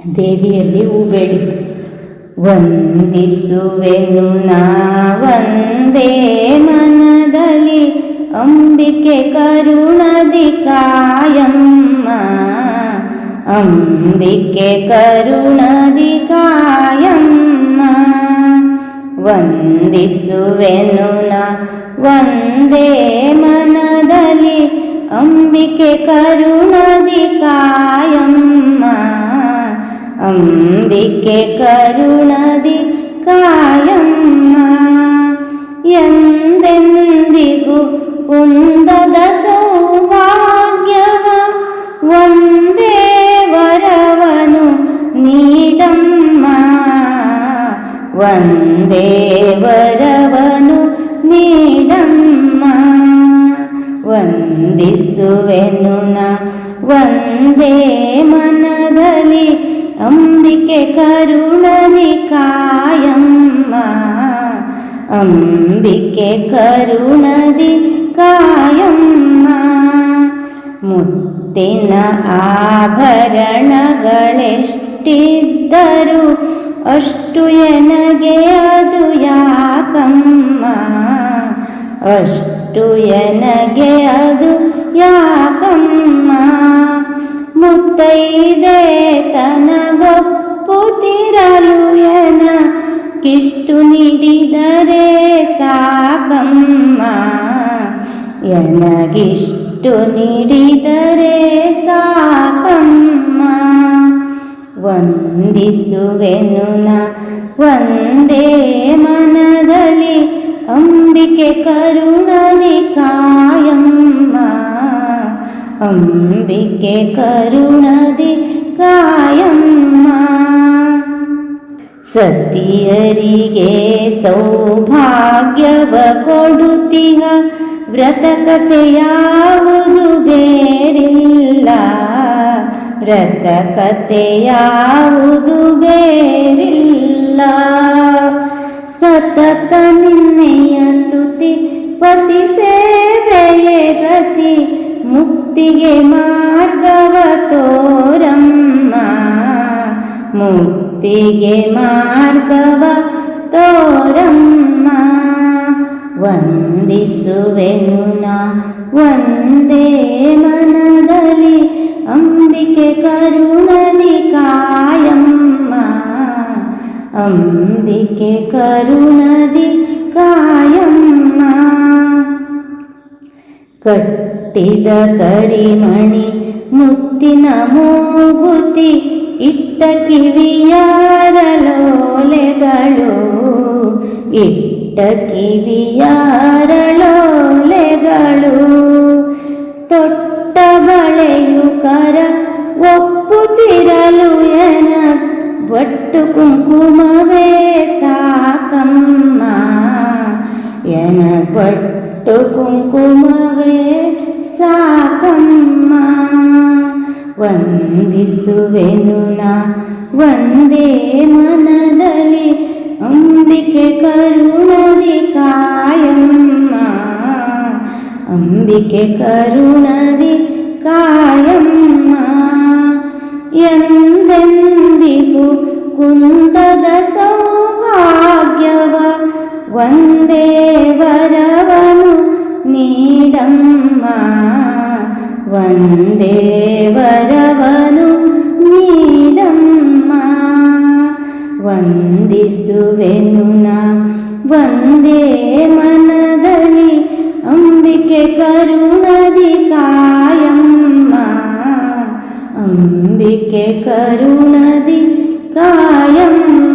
ದೇವಿಯಲ್ಲಿ ಹೂ ಬೇಡಿತು ವಂದಿಸುವೆನು ನಾ ಒಂದೇ ಮನದಲ್ಲಿ ಅಂಬಿಕೆ ಕರುಣದಿ ಕಾಯಮ್ಮ, ಅಂಬಿಕೆ ಕರುಣದಿ ಕಾಯಮ್ಮ, ವಂದಿಸುವೆನು ನಾ ಒಂದೇ ಮನದಲ್ಲಿ ಅಂಬಿಕೆ ಕರುಣದಿ ಕಾಯಮ್ಮ ಅಂಬಿಕೆ ಕರುಣದಿ ಕಾಯಮ್ಮ ಎಂದೆಂದಿಗೂ ಕುಂದದ ಸೌಭಾಗ್ಯವ ಒಂದೇ ವರವನು ನೀಡಮ್ಮ ಒಂದೇ ವರವನು ನೀಡಮ್ಮ ವಂದಿಸುವೆನು ನಾ ಒಂದೇ ಮನದಲ್ಲಿ ಅಂಬಿಕೆ ಕರುಣದಿ ಕಾಯಮ್ಮ ಅಂಬಿಕೆ ಕರುಣದಿ ಕಾಯಮ್ಮ ಮುತ್ತಿನ ಆಭರಣಗಳೆಷ್ಟಿದ್ದರು ಅಷ್ಟು ಎನಗೆ ಅದು ಯಾಕಮ್ಮ ಅಷ್ಟು ಎನಗೆ ಅದು ಯಾಕಮ್ಮ ಮುತ್ತೈದೆ ತನಗೊಪ್ಪುತ್ತಿರಲು ಎನ ಕಿಷ್ಟು ನೀಡಿದರೆ ಸಾಕಮ್ಮ. ಎನಗಿಷ್ಟು ನೀಡಿದರೆ ಸಾಕಮ್ಮ. ವಂದಿಸುವೆನು ನಾ ಒಂದೇ ಮನದಲ್ಲಿ ಅಂಬಿಕೆ ಕರುಣದಿ ಕಾಯಮ್ಮ. ಅಂಬಿಕೆ ಕರುಣದಿ ಕಾಯಮ್ಮ. ಸತಿಯರಿಗೆ ಸೌಭಾಗ್ಯವ ಕೊಡುತ್ತಿಹ. ವ್ರತಕತೆಯಾವುದು ಬೇರಿಲ್ಲ. ವ್ರತಕತೆಯಾವುದು ಬೇರಿಲ್ಲ. ಸತತ ನಿನ್ನೆಯ ಸ್ತುತಿ, ಪತಿ ಸೇವೆಯೇ ಗತಿ, ಮುಕ್ತಿಗೆ ಮಾರ್ಗವ ತೋರಮ್ಮ. ಮುಕ್ತಿಗೆ ಮಾರ್ಗವ ತೋರಮ್ಮ. ವಂದಿಸುವೆನು ನಾ ಒಂದೇ ಮನದಲ್ಲಿ, ಅಂಬಿಕೆ ಕರುಣದಿ ಕಾಯಮ್ಮ. ಅಂಬಿಕೆ ಕರುಣದಿ ಕಾಯಮ್ಮ. ಕಟ್ಟಿದ ಕರಿಮಣಿ, ಮುತ್ತಿನ ಮೂಗುತಿ ಇಟ್ಟ ಕಿವಿಯಾರಲೋಲೆಗಳು ಇಟ್ಟ ಕಿವಿಯಾರಳೋಲೆಗಳು ತೊಟ್ಟ ಬಳೆಯು ಕರ ಒಪ್ಪುತ್ತಿರಲು ಎನ ಒಟ್ಟು ಕುಂಕುಮವೇ ಸಾಕಮ್ಮ ಎನ ಒಟ್ಟು ಕುಂಕುಮವೇ ಸಾಕಮ್ಮ ವಂದಿಸುವೆನು ನಾ ಒಂದೇ ಮನದಲ್ಲಿ ಅಂಬಿಕೆ ಕರುಣದಿ ಕಾಯಮ್ಮ ಅಂಬಿಕೆ ಕರುಣದಿ ಕಾಯಮ್ಮ ಎಂದೆಂದಿಗೂ ಕುಂದದ ಸೌಭಾಗ್ಯವ ಒಂದೇ ವರವನು ನೀಡಮ್ಮ ವಂದಿಸುವೆನು ನಾ ಒಂದೇ ಮನದಲ್ಲಿ ಅಂಬಿಕೆ ಕರುಣದಿ ಕಾಯಮ್ಮ ಅಂಬಿಕೆ ಕರುಣದಿ ಕಾಯಮ್ಮ